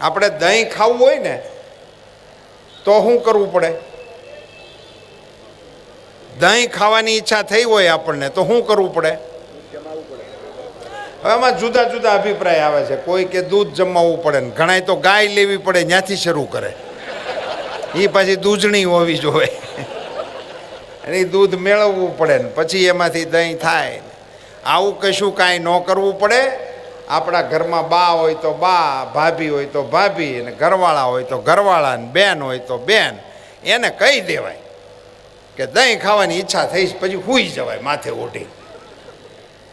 આપણે દહીં ખાવું હોય ને, તો શું કરવું પડે? દહીં ખાવાની ઈચ્છા થઈ હોય આપણને, તો શું કરવું પડે? હવે એમાં જુદા જુદા અભિપ્રાય આવે છે. કોઈ કે દૂધ જમાવવું પડે ને ઘણા તો ગાય લેવી પડે ત્યાંથી શરૂ કરે. એ પાછી દૂધણી હોવી જોઈએ. અને દૂધ મેળવવું પડે ને, પછી એમાંથી દહીં થાય આવું કશું કાંઈ ન કરવું પડે. આપણા ઘરમાં બા હોય તો બા, ભાભી હોય તો ભાભી, અને ઘરવાળા હોય તો ઘરવાળા ને બેન હોય તો બેન. એને કહી દેવાય કે દહીં ખાવાની ઈચ્છા થઈ પછી સૂઈ જવાય માથે ઉઠી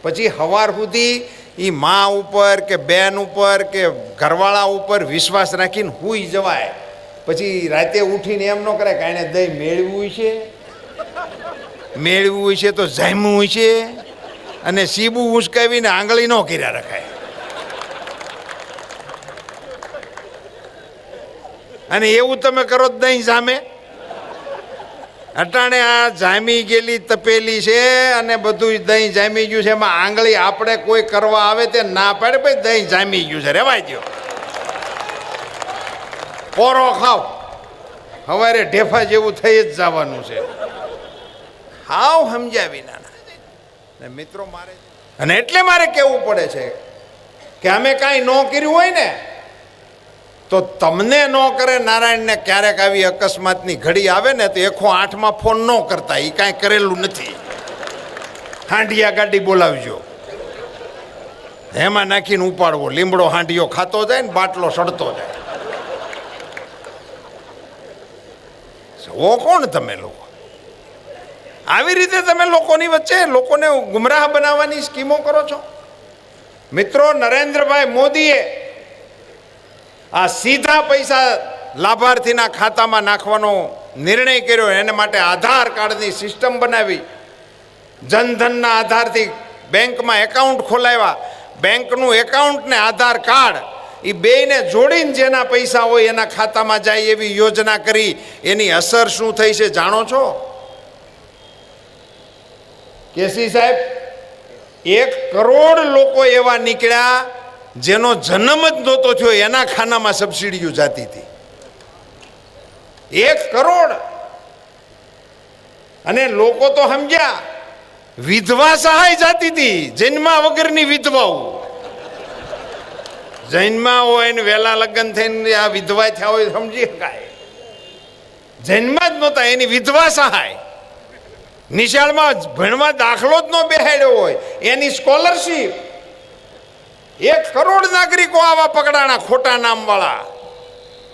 પછી હવાર સુધી એ મા ઉપર કે બેન ઉપર કે ઘરવાળા ઉપર વિશ્વાસ રાખીને સૂઈ જવાય. પછી રાતે ઉઠીને એમ ન કરે કે એને દહીં મેળવ્યું છે? મેળવ્યું છે તો જામ્યું છે? અને સીબું ઉંચકાવીને આંગળી ન કર્યા રખાય. અને એવું તમે કરો જ દહીં સામે. અટાણે આ જામી ગયેલી તપેલી છે અને બધું દહીં જામી ગયું છે. એમાં આંગળી આપણે કોઈ કરવા આવે તે ના પાડે. ભાઈ, દહીં જામી ગયું છે. રેવાય ગયો પોરો ખાવ. હવારે ઢેફા જેવું થઈ જ જવાનું છે. હાવ સમજ્યા ને મિત્રો મારે અને એટલે મારે કહેવું પડે છે કે અમે કાંઈ ન કર્યું હોય ને તો તમને ન કરે, નારાયણને ક્યારેક આવી અકસ્માતની ઘડી આવે ને તો એખો આઠમાં ફોન ન કરતા એ કાંઈ કરેલું નથી. હાંડિયા ગાડી બોલાવજો. એમાં નાખીને ઉપાડવો. લીમડો હાંડિયો ખાતો જાય ને બાટલો સડતો જાય. ઓ કોણ તમે લોકો? આવી રીતે તમે લોકોની વચ્ચે લોકોને ગુમરાહ બનાવવાની સ્કીમો કરો છો? મિત્રો, નરેન્દ્રભાઈ મોદીએ આ સીધા પૈસા લાભાર્થીના ખાતામાં નાખવાનો નિર્ણય કર્યો. એને માટે આધાર કાર્ડની સિસ્ટમ બનાવી. જનધનના આધારથી બેંકમાં એકાઉન્ટ ખોલાવ્યા. બેંકનું એકાઉન્ટ ને આધાર કાર્ડ, એ બેયને જોડીને જેના પૈસા હોય એના ખાતામાં જાય એવી યોજના કરી. એની અસર શું થઈ છે જાણો છો? કેસી સાહેબ, એક કરોડ લોકો એવા નીકળ્યા જેનો જન્મ જ નહોતો થયો, એના ખાનામાં સબસિડીઓ જાતી હતી. એક કરોડ. અને લોકો તો સમજ્યા, વિધવા સહાય જાતી હતી, જન્મા વગરની વિધવાઓ. જૈનમાં હોય ને વહેલા લગ્ન થઈને આ વિધવા થયા હોય, સમજી શકાય. જન્મા જ નહોતા, એની વિધવા સહાય. નિશાળમાં ભણવા દાખલો જ ન બેહાડ્યો હોય, એની સ્કોલરશીપ એક કરોડ નાગરિકો આવા પકડાણા ખોટા નામવાળા.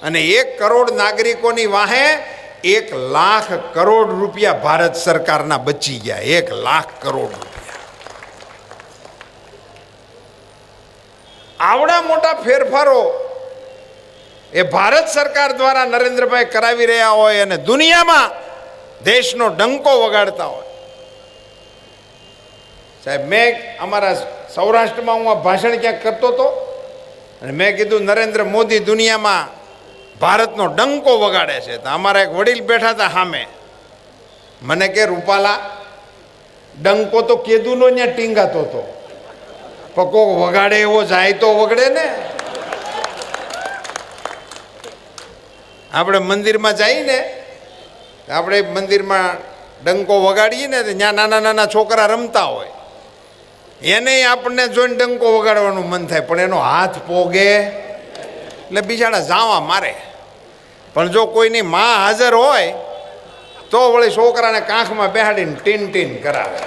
અને એક કરોડ નાગરિકોની વાહે એક લાખ કરોડ રૂપિયા ભારત સરકારના બચી ગયા. એક લાખ કરોડ રૂપિયા. આવડા મોટા ફેરફારો એ ભારત સરકાર દ્વારા નરેન્દ્રભાઈ કરાવી રહ્યા હોય અને દુનિયામાં દેશનો ડંકો વગાડતા હોય. સાહેબ, મેં અમારા સૌરાષ્ટ્રમાં હું આ ભાષણ ક્યાંક કરતો હતો અને મેં કીધું, નરેન્દ્ર મોદી દુનિયામાં ભારતનો ડંકો વગાડે છે. તો અમારા એક વડીલ બેઠા હતા સામે. મને કે, રૂપાલા, ડંકો તો કેદુનો ત્યાં ટીંગાતો હતો. પકો વગાડે એવો જાય તો વગડે ને. આપણે મંદિરમાં જઈએ ને આપણે મંદિરમાં ડંકો વગાડીએ ને ત્યાં નાના નાના છોકરા રમતા હોય. એને આપણને જોઈને ડંકો વગાડવાનું મન થાય, પણ એનો હાથ પોગે. એટલે બિચારા જાવા મારે. પણ જો કોઈની માં હાજર હોય, તો વળી છોકરાને કાંખમાં બેહાડીને ટીન ટીન કરાવે.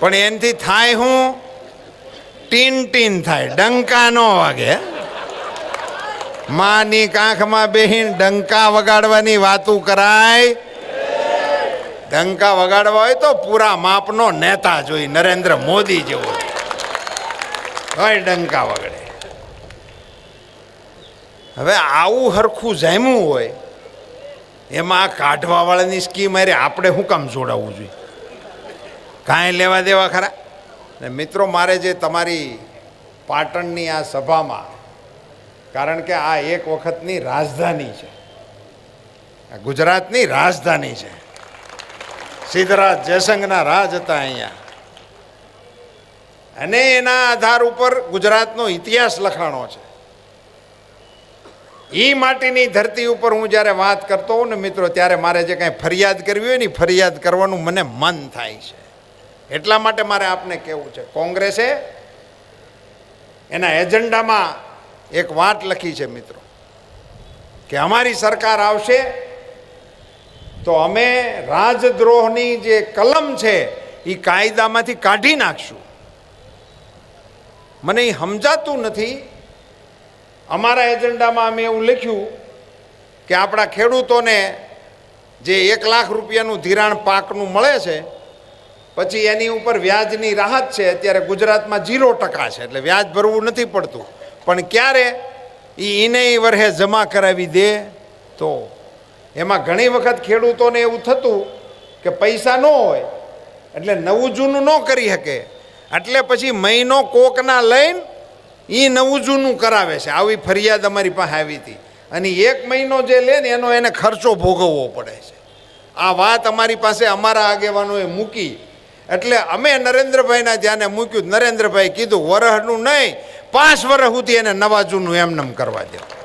પણ એનાથી થાય હું? ટીન ટીન થાય, ડંકા ન વાગે. માની કાંખમાં બેહીને ડંકા વગાડવાની વાતું કરાય. ડંકા વગાડવા હોય તો પૂરા માપનો નેતા જોઈ નરેન્દ્ર મોદી જેવો હોય. ડંકા વગડે. હવે આવું હરખું જામ્યું હોય, એમાં આ કાઢવાવાળાની સ્કીમ અરે આપણે શું કામ જોડાવવું જોઈએ? કાંઈ લેવા દેવા ખરા? ને મિત્રો, મારે જે તમારી પાટણની આ સભામાં, કારણ કે આ એક વખતની રાજધાની છે. ગુજરાતની રાજધાની છે. સિદ્ધરાજ જયસંગના રાજ હતા અહીંયા. અને એના આધાર ઉપર ગુજરાતનો ઇતિહાસ લખાણો છે. એ માટીની ધરતી ઉપર હું જ્યારે વાત કરતો હોઉં ને મિત્રો, ત્યારે મારે જે કાંઈ ફરિયાદ કરવી હોય ને ફરિયાદ કરવાનું મને મન થાય છે. એટલા માટે મારે આપને કહેવું છે, કોંગ્રેસે એના એજન્ડામાં એક વાત લખી છે મિત્રો, કે અમારી સરકાર આવશે તો અમે રાજદ્રોહની જે કલમ છે એ કાયદામાંથી કાઢી નાખશું. મને એ સમજાતું નથી. અમારા એજન્ડામાં અમે એવું લખ્યું કે આપણા ખેડૂતોને જે એક લાખ રૂપિયાનું ધિરાણ પાકનું મળે છે, પછી એની ઉપર વ્યાજની રાહત છે, અત્યારે ગુજરાતમાં ઝીરો ટકા છે, એટલે વ્યાજ ભરવું નથી પડતું. પણ ક્યારે એ એને વર્ષે જમા કરાવી દે, તો એમાં ઘણી વખત ખેડૂતોને એવું થતું કે પૈસા ન હોય, એટલે નવું જૂનું ન કરી શકે. એટલે પછી મહિનો કોકના લઈને એ નવું જૂનું કરાવે છે. આવી ફરિયાદ અમારી પાસે આવી હતી. અને એક મહિનો જે લે ને એનો એને ખર્ચો ભોગવવો પડે છે. આ વાત અમારી પાસે અમારા આગેવાનોએ મૂકી. એટલે અમે નરેન્દ્રભાઈના ધ્યાને મૂક્યું. નરેન્દ્રભાઈ કીધું, વરહનું નહીં, પાંચ વર્ષ સુધી એને નવા જૂનું એમનેમ કરવા દે.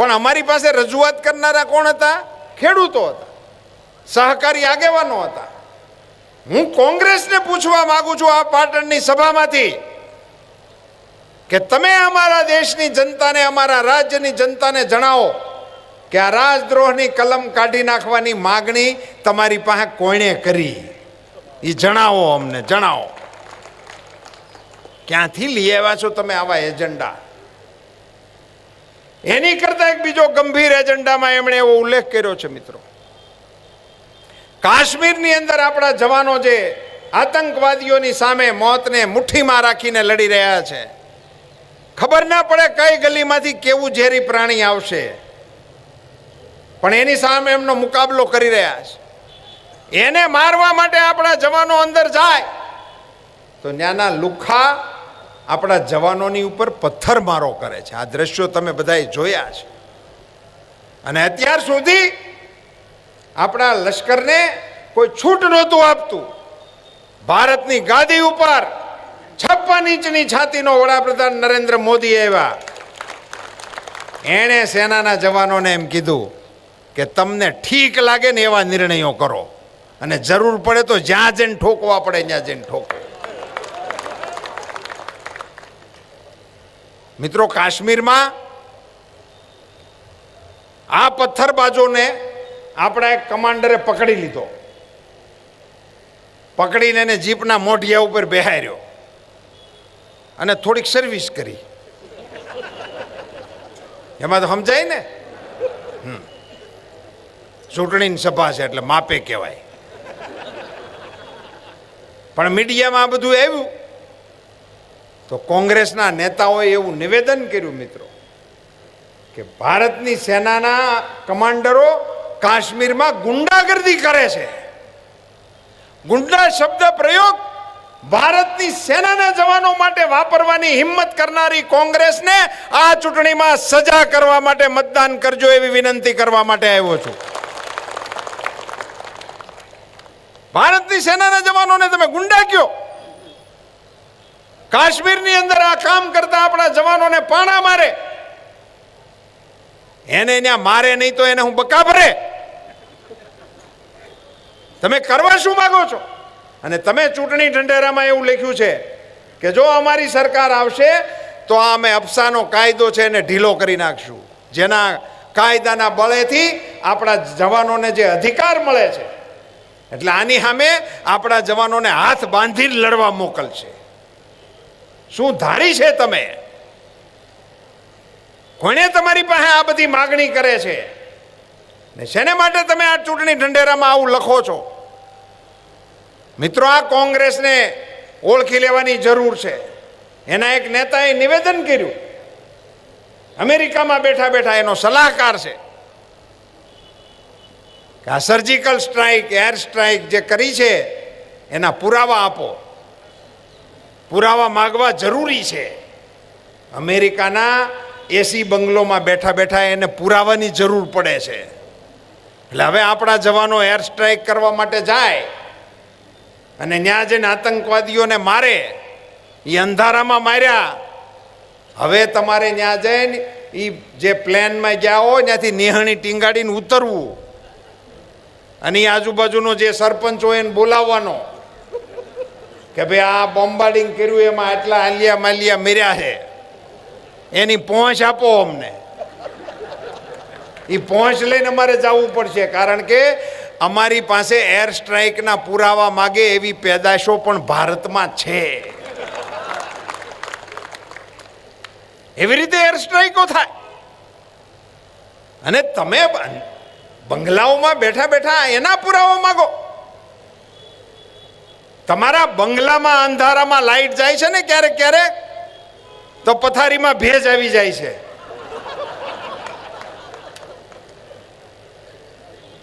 પણ અમારી પાસે રજૂઆત કરનારા કોણ હતા? ખેડૂતો હતા. સહકારી આગેવાનો હતા. હું કોંગ્રેસને પૂછવા માગું છું આ પાટણની સભામાંથી કે તમે અમારા દેશની જનતાને, અમારા રાજ્યની જનતાને જણાવો કે આ રાજદ્રોહની કલમ કાઢી નાખવાની માગણી તમારી પાસે કોણે કરી? એ જણાવો અમને, જણાવો. ક્યાંથી લઈ આવ્યા છો તમે આવા એજન્ડા? એની કરતાં એક બીજો ગંભીર એજન્ડામાં એમણે એવો ઉલ્લેખ કર્યો છે, મિત્રો. કાશ્મીરની અંદર આપણા જવાનો જે આતંકવાદીઓની સામે મોતને મુઠ્ઠીમાં રાખીને લડી રહ્યા છે. ખબર ના પડે કઈ ગલીમાંથી કેવું ઝેરી પ્રાણી આવશે. પણ એની સામે એમનો મુકાબલો કરી રહ્યા છે. એને મારવા માટે આપણા જવાનો અંદર જાય. તો ત્યાંના લુખા આપણા જવાનોની ઉપર પથ્થરમારો કરે છે. આ દ્રશ્યો તમે બધાએ જોયા છે. અને અત્યાર સુધી આપણા લશ્કરને કોઈ છૂટ નહોતું આપતું. ભારતની ગાદી ઉપર છપ્પન ઇંચની છાતીનો વડાપ્રધાન નરેન્દ્ર મોદી આવ્યા. એણે સેનાના જવાનોને એમ કીધું કે તમને ઠીક લાગે ને એવા નિર્ણયો કરો. અને જરૂર પડે તો જ્યાં જઈને ઠોકવા પડે, ત્યાં જઈને ઠોકો. મિત્રો, કાશ્મીરમાં આ પથ્થરબાજોને આપણા એક કમાન્ડરે પકડી લીધો. પકડીને એને જીપના મોઢિયા ઉપર બેહાર્યો અને થોડીક સર્વિસ કરી. એમાં તો સમજાય ને. ચૂંટણીની સભા છે એટલે માપે કહેવાય. પણ મીડિયામાં બધું આવ્યું. તો કોંગ્રેસના નેતાઓએ એવું નિવેદન કર્યું, મિત્રો, કે ભારતની સેનાના કમાન્ડરો કાશ્મીરમાં ગુંડાગર્દી કરે છે. ગુંડા શબ્દ પ્રયોગ ભારતની સેનાના જવાનો માટે વાપરવાની હિંમત કરનારી કોંગ્રેસને આ ચૂંટણીમાં સજા કરવા માટે મતદાન કરજો એવી વિનંતી કરવા માટે આવ્યો છું. ભારતની સેનાના જવાનોને તમે ગુંડા કયો કાશ્મીરની અંદર આ કામ કરતા આપણા જવાનોને પાણા મારે. એને ત્યાં મારે નહીં તો એને હું બકા ભરે. તમે કરવા શું માંગો છો? અને તમે ચૂંટણી ઢંઢેરામાં એવું લખ્યું છે કે જો અમારી સરકાર આવશે, તો આ અમે અફસાનો કાયદો છે એને ઢીલો કરી નાખશું. જેના કાયદાના બળેથી આપણા જવાનોને જે અધિકાર મળે છે. એટલે આની સામે આપણા જવાનોને હાથ બાંધીને લડવા મોકલશે. શું ધારી છે તમે? કોણે તમારી પાસે આ બધી માગણી કરે છે? ને શેને માટે તમે આ ચૂંટણી ઢંઢેરામાં આવું લખો છો? મિત્રો, આ કોંગ્રેસને ઓળખી લેવાની જરૂર છે. એના એક નેતાએ નિવેદન કર્યું. અમેરિકામાં બેઠા બેઠા એનો સલાહકાર છે. આ સર્જિકલ સ્ટ્રાઇક એર સ્ટ્રાઇક જે કરી છે, એના પુરાવા આપો. પુરાવા માગવા જરૂરી છે. અમેરિકાના એસી બંગલોમાં બેઠા બેઠા એને પુરાવાની જરૂર પડે છે. એટલે હવે આપણા જવાનો એર સ્ટ્રાઇક કરવા માટે જાય અને ત્યાં જઈને આતંકવાદીઓને મારે એ અંધારામાં માર્યા. હવે તમારે ત્યાં જઈને એ જે પ્લેનમાં ગયા હોય ત્યાંથી નિહાણી ટીંગાડીને ઉતરવું. અને એ આજુબાજુનો જે સરપંચ હોય એને બોલાવવાનો. કે ભાઈ આ બોમ્બાર્ડિંગ કર્યું, એમાં આટલા આલિયા માલિયા મર્યા છે. એની પહોંચ આપો અમને. એ પહોંચ લઈને અમારે જવું પડશે, કારણ કે અમારી પાસે એર સ્ટ્રાઇકના પુરાવા માગે એવી પેદાશો પણ ભારતમાં છે. એવી રીતે એર સ્ટ્રાઇકો થાય. અને તમે બંગલાઓમાં બેઠા બેઠા એના પુરાવા માગો. તમારા બંગલામાં, અંધારામાં લાઈટ જાય છે ને ક્યારેક ક્યારેક, તો પથારીમાં ભેજ આવી જાય છે.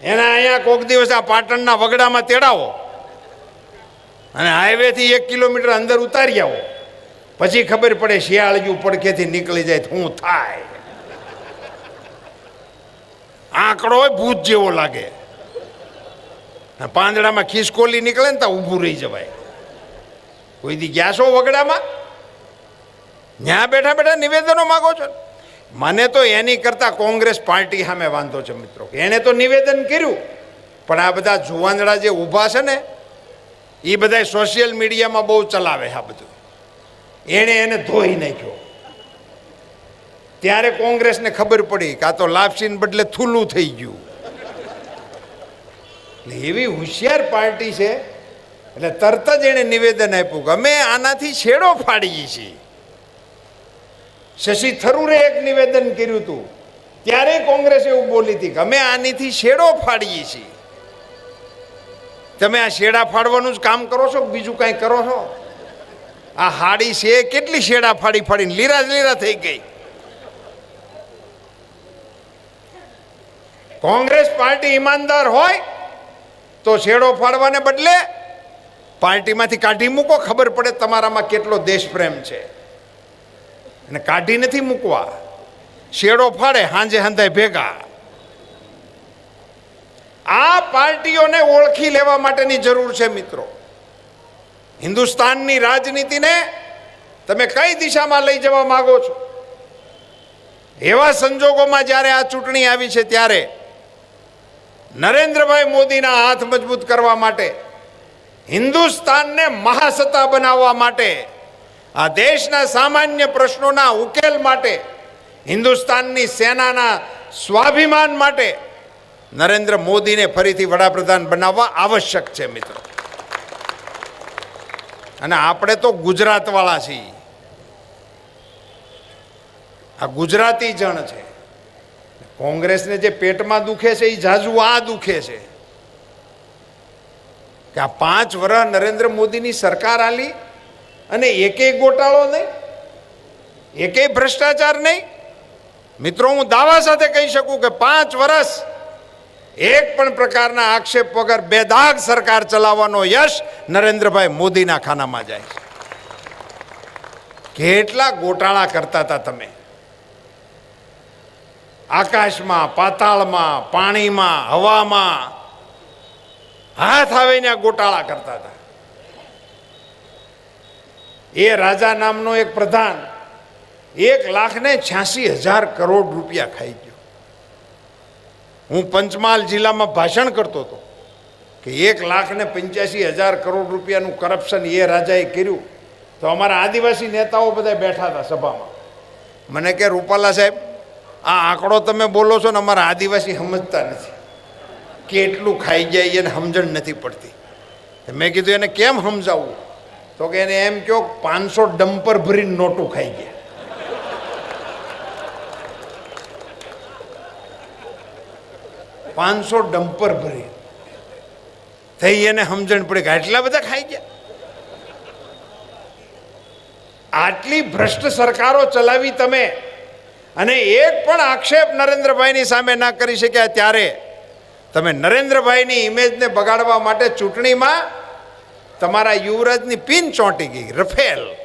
એના અહીંયા કોક દિવસ આ પાટણના વગડામાં તેડાવો અને હાઈવેથી એક કિલોમીટર અંદર ઉતારી આવો. પછી ખબર પડે શિયાળિયું પડખેથી નીકળી જાય શું થાય. આંકડો ભૂત જેવો લાગે. પાંદડામાં ખિસકોલી નીકળે ને તો ઊભું રહી જવાય. કોઈ દી ગયા છો વગડામાં? ત્યાં બેઠા બેઠા નિવેદનો માગો છો? મને તો એની કરતાં કોંગ્રેસ પાર્ટી સામે વાંધો છે મિત્રો. એણે તો નિવેદન કર્યું, પણ આ બધા જુવાંદડા જે ઊભા છે ને એ બધા સોશિયલ મીડિયામાં બહુ ચલાવે આ બધું. એણે એને ધોઈ નાખ્યો. ત્યારે કોંગ્રેસને ખબર પડી કાં તો લાપસીને બદલે થૂલું થઈ ગયું. એવી હોશિયાર પાર્ટી છે. એટલે તરત જ એણે નિવેદન આપ્યું કે અમે આનાથી છેડો ફાડીએ છીએ. શશી થરૂરે એક નિવેદન કર્યું હતું. ત્યારે કોંગ્રેસ એવું બોલી હતી કે અમે આનીથી છેડો ફાડીએ છીએ. તમે આ શેડા ફાડવાનું જ કામ કરો છો બીજું કાંઈ કરો છો? આ હાડી છે, કેટલી શેડા ફાડી ફાડીને લીરા લીરા થઈ ગઈ. કોંગ્રેસ પાર્ટી ઈમાનદાર હોય તો છેડો ફાડવાને બદલે પાર્ટીમાંથી કાઢી મૂકો, ખબર પડે તમારામાં કેટલો દેશપ્રેમ છે. અને કાઢી નથી મૂકવા. શેડો ફાડે, હાંજે હાંધાય ભેગા. આ પાર્ટીઓને ઓળખી લેવા માટેની જરૂર છે મિત્રો. હિન્દુસ્તાનની રાજનીતિને તમે કઈ દિશામાં લઈ જવા માગો છો? એવા સંજોગોમાં જ્યારે આ ચૂંટણી આવી છે ત્યારે નરેન્દ્રભાઈ મોદીના હાથ મજબૂત કરવા માટે, હિન્દુસ્તાનને મહાસત્તા બનાવવા માટે, આ દેશના સામાન્ય પ્રશ્નોના ઉકેલ માટે, હિન્દુસ્તાનની સેનાના સ્વાભિમાન માટે નરેન્દ્ર મોદીને ફરીથી વડાપ્રધાન બનાવવા આવશ્યક છે મિત્રો. અને આપણે તો ગુજરાતવાળા છીએ. આ ગુજરાતી જણ છે. કોંગ્રેસને જે પેટમાં દુખે છે, એ જાજુ આ દુખે છે. કે આ પાંચ વર્ષ નરેન્દ્ર મોદીની સરકાર આલી અને એકેય ગોટાળો નહીં એકેય ભ્રષ્ટાચાર નહીં. મિત્રો, હું દાવા સાથે કહી શકું કે પાંચ વર્ષ એક પણ પ્રકારના આક્ષેપ વગર બેદાગ સરકાર ચલાવવાનો યશ નરેન્દ્રભાઈ મોદીના ખાનામાં જાય છે. કેટલા ગોટાળા કરતા હતા તમે? આકાશમાં, પાતાળમાં, પાણીમાં, હવામાં હાથ આવીને ગોટાળા કરતા હતા. એ રાજા નામનો એક પ્રધાન એક લાખ ને છ્યાસી હજાર કરોડ રૂપિયા ખાઈ ગયો. હું પંચમહાલ જિલ્લામાં ભાષણ કરતો હતો કે એક લાખ ને પંચ્યાસી હજાર કરોડ રૂપિયાનું કરપ્શન એ રાજાએ કર્યું. તો અમારા આદિવાસી નેતાઓ બધા બેઠા હતા સભામાં. મને કે, રૂપાલા સાહેબ આ આંકડો તમે બોલો છો ને અમારા આદિવાસી સમજતા નથી. કેટલું ખાઈ જાય એને સમજણ નથી પડતી. મેં કીધું એને કેમ સમજાવવું તો કે એને એમ કહો પાંચસો ડમ્પર ભરીને નોટું ખાઈ ગયા. પાંચસો ડમ્પર ભરી થઈ એને સમજણ પડે કે આટલા બધા ખાઈ ગયા. આટલી ભ્રષ્ટ સરકારો ચલાવી તમે. અને એક પણ આક્ષેપ નરેન્દ્રભાઈની સામે ના કરી શક્યા ત્યારે તમે નરેન્દ્રભાઈની ઇમેજને બગાડવા માટે ચૂંટણીમાં તમારા યુવરાજની પિન ચોંટી ગઈ, રફેલ.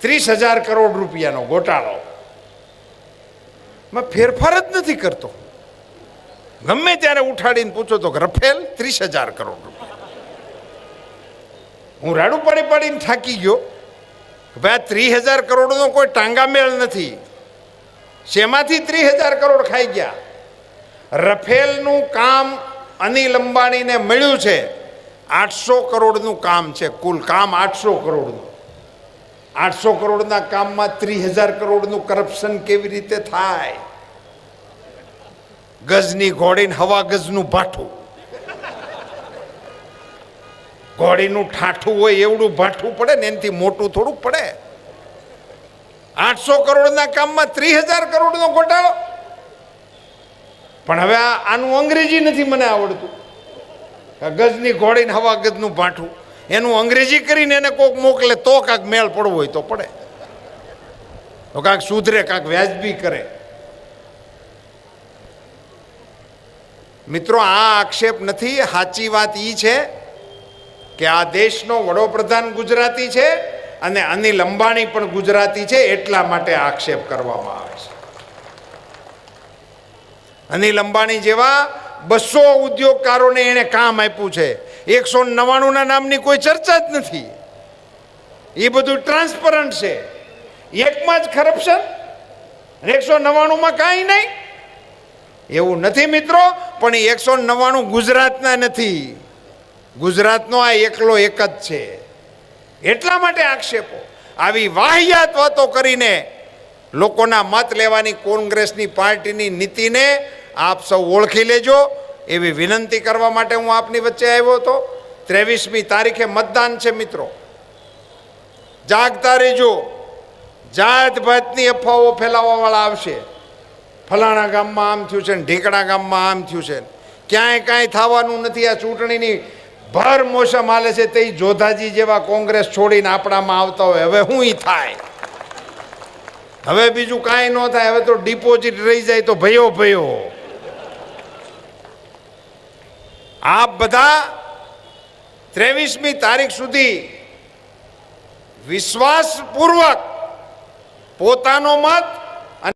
ત્રીસ હજાર કરોડ રૂપિયાનો ગોટાળો. માં ફેરફાર જ નથી કરતો. ગમે ત્યારે ઉઠાડીને પૂછો તો રફેલ, ત્રીસ હજાર કરોડ રૂપિયા. હું રાડું પાડી પાડીને થાકી ગયો. ભાઈ આ ત્રીસ હજાર કરોડનો કોઈ ટાંગામેળ નથી. શેમાંથી ત્રીસ હજાર કરોડ ખાઈ ગયા? રફેલનું કામ અનિલ અંબાણીને મળ્યું છે. આઠસો કરોડનું કામ છે કુલ, કામ આઠસો કરોડનું. આઠસો કરોડના કામમાં ત્રીસ હજાર કરોડનું કરપ્શન કેવી રીતે થાય? ગજની ઘોડીને હવા ગજનું ભાઠું. ઘોડીનું ઠાઠું હોય, એવડું ભાઠું પડે ને એનાથી મોટું થોડુંક પડે. આઠસો કરોડના કામમાં ત્રીસ હજાર કરોડનો ઘોટાળો પણ હવે આનું અંગ્રેજી નથી મને આવડતું. ગજની ઘોડીને હવા ગજનું ભાઠું. એનું અંગ્રેજી કરીને એને કોક મોકલે તો કાંક મેળ પડવો હોય તો પડે. તો કાંક સુધરે, કાંક વ્યાજબી કરે. મિત્રો, આ આક્ષેપ નથી, સાચી વાત એ છે કે આ દેશનો વડોપ્રધાન ગુજરાતી છે અને અનિલ અંબાણી પણ ગુજરાતી છે એટલા માટે આક્ષેપ કરવામાં આવે છે. અનિલ અંબાણી જેવા બસો ઉદ્યોગકારોને એણે કામ આપ્યું છે. એકસો નવ્વાણુંના નામની કોઈ ચર્ચા જ નથી. એ બધું ટ્રાન્સપરન્ટ છે. એકમાં જ કરપ્શન એકસો નવ્વાણુંમાં કાંઈ નહીં. એવું નથી મિત્રો, પણ એકસો નવ્વાણું ગુજરાતના નથી. ગુજરાતનો આ એકલો એક જ છે. એટલા માટે આક્ષેપો. આવી વાહિયાત વાતો કરીને લોકોના મત લેવાની કોંગ્રેસની પાર્ટીની નીતિને આપ સૌ ઓળખી લેજો. એવી વિનંતી કરવા માટે હું આપની વચ્ચે આવ્યો હતો. ત્રેવીસમી તારીખે મતદાન છે મિત્રો. જાગતા રહેજો. જાત ભાતની અફવાઓ ફેલાવવાવાળા આવશે. ફલાણા ગામમાં આમ થયું છે ને ઢીકણા ગામમાં આમ થયું છે ક્યાંય કાંઈ થવાનું નથી આ ચૂંટણીની ભર મોસમ હાલે છે તે જોધાજી જેવા કોંગ્રેસ છોડીને આપણામાં આવતા હોય. હવે હું થાય? હવે બીજું કાંઈ ન થાય. હવે તો ડિપોઝિટ રહી જાય તો ભયો ભયો. આપ બધા ત્રેવીસમી તારીખ સુધી વિશ્વાસપૂર્વક પોતાનો મત